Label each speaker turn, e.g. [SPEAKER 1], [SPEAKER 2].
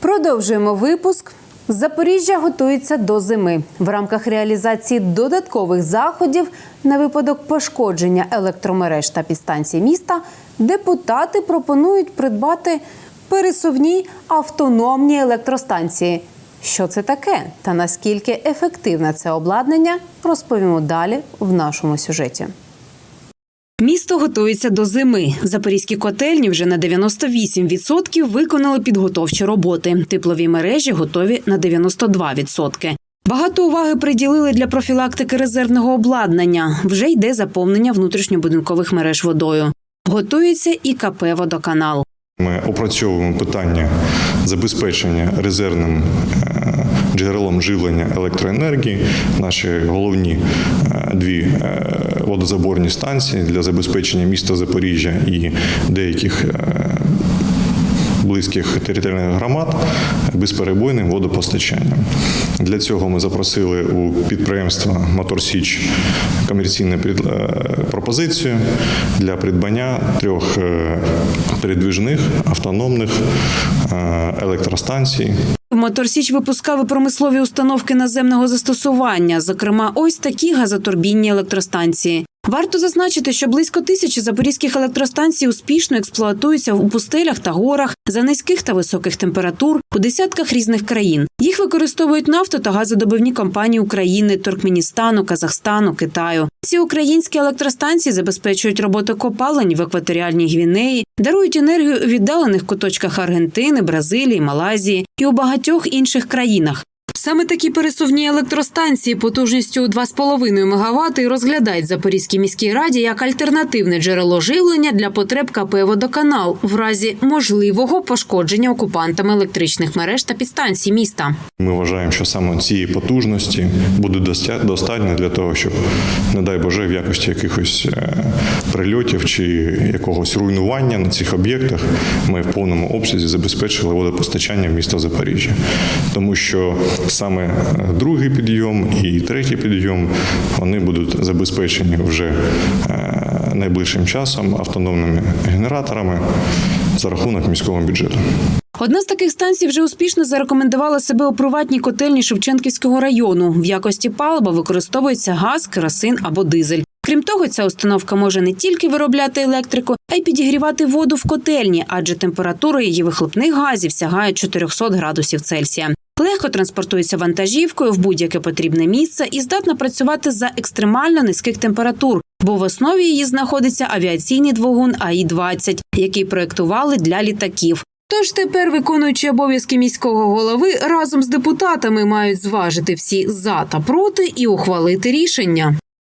[SPEAKER 1] Продовжуємо випуск. Запоріжжя готується до зими. В рамках реалізації додаткових заходів на випадок пошкодження електромереж та підстанцій міста депутати пропонують придбати пересувні автономні електростанції. Що це таке та наскільки ефективне це обладнання, розповімо далі в нашому сюжеті. Місто готується до зими. Запорізькі котельні вже на 98% виконали підготовчі роботи. Теплові мережі готові на 92%. Багато уваги приділили для профілактики резервного обладнання. Вже йде заповнення внутрішньобудинкових мереж водою. Готується і КП «Водоканал».
[SPEAKER 2] Ми опрацьовуємо питання забезпечення резервним джерелом живлення електроенергії. Наші головні е, дві е, водозаборні станції для забезпечення міста Запоріжжя і деяких е, близьких територіальних громад безперебойним водопостачанням. Для цього ми запросили у підприємства Мотор Січ комерційну пропозицію для придбання трьох передвіжних автономних електростанцій
[SPEAKER 1] Моторсіч випускав і промислові установки наземного застосування, зокрема, ось такі газотурбінні електростанції. Варто зазначити, що близько тисячі запорізьких електростанцій успішно експлуатуються у пустелях та горах за низьких та високих температур у десятках різних країн. Їх використовують нафто та газодобивні компанії України, Туркменістану, Казахстану, Китаю. Ці українські електростанції забезпечують роботу копалень в екваторіальній Гвінеї, дарують енергію у віддалених куточках Аргентини, Бразилії, Малайзії і у багатьох інших країнах. Саме такі пересувні електростанції потужністю у 2,5 МВт розглядають Запорізькій міській раді як альтернативне джерело живлення для потреб КП «Водоканал» в разі можливого пошкодження окупантами електричних мереж та підстанцій міста.
[SPEAKER 2] Ми вважаємо, що саме цієї потужності буде достатньо для того, щоб, не дай Боже, в якості якихось е, прильотів чи якогось руйнування на цих об'єктах ми в повному обсязі забезпечили водопостачання в місто Запоріжжя. Тому що саме е, другий підйом і третій підйом вони будуть забезпечені вже е, найближчим часом автономними генераторами за рахунок міського бюджету.
[SPEAKER 1] Одна з таких станцій вже успішно зарекомендувала себе у приватній котельні Шевченківського району. В якості палива використовується газ, керосин або дизель. Крім того, ця установка може не тільки виробляти електрику, а й підігрівати воду в котельні, адже температура її вихлопних газів сягає 400 градусів Цельсія. Легко транспортується вантажівкою в будь-яке потрібне місце і здатна працювати за екстремально низьких температур, бо в основі її знаходиться авіаційний двигун АІ-20, який проєктували для літаків. Тож тепер виконуючи обов'язки міського голови разом з депутатами мають зважити всі за та проти і ухвалити рішення.